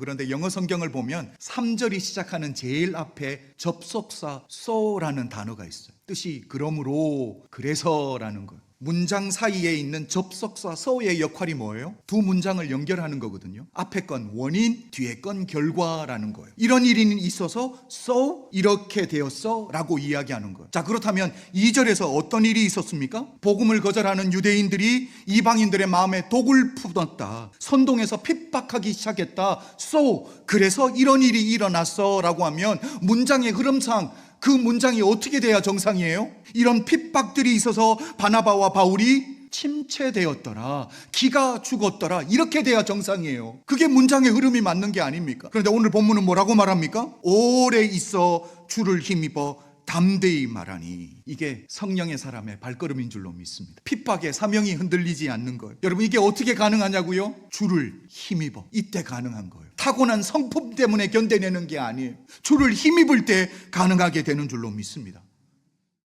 그런데 영어 성경을 보면 3절이 시작하는 제일 앞에 접속사 so라는 단어가 있어요. 뜻이 그러므로 그래서라는 거예요. 문장 사이에 있는 접속사 so의 역할이 뭐예요? 두 문장을 연결하는 거거든요. 앞에 건 원인, 뒤에 건 결과라는 거예요. 이런 일이 있어서 so 이렇게 되었어라고 이야기하는 거예요. 자, 그렇다면 2절에서 어떤 일이 있었습니까? 복음을 거절하는 유대인들이 이방인들의 마음에 독을 품었다. 선동해서 핍박하기 시작했다. so 그래서 이런 일이 일어났어라고 하면 문장의 흐름상 그 문장이 어떻게 돼야 정상이에요? 이런 핍박들이 있어서 바나바와 바울이 침체되었더라. 기가 죽었더라. 이렇게 돼야 정상이에요. 그게 문장의 흐름이 맞는 게 아닙니까? 그런데 오늘 본문은 뭐라고 말합니까? 오래 있어 주를 힘입어 담대히 말하니 이게 성령의 사람의 발걸음인 줄로 믿습니다. 핍박에 사명이 흔들리지 않는 거예요. 여러분 이게 어떻게 가능하냐고요? 주를 힘입어 이때 가능한 거예요. 타고난 성품 때문에 견뎌내는 게 아니에요. 주를 힘입을 때 가능하게 되는 줄로 믿습니다.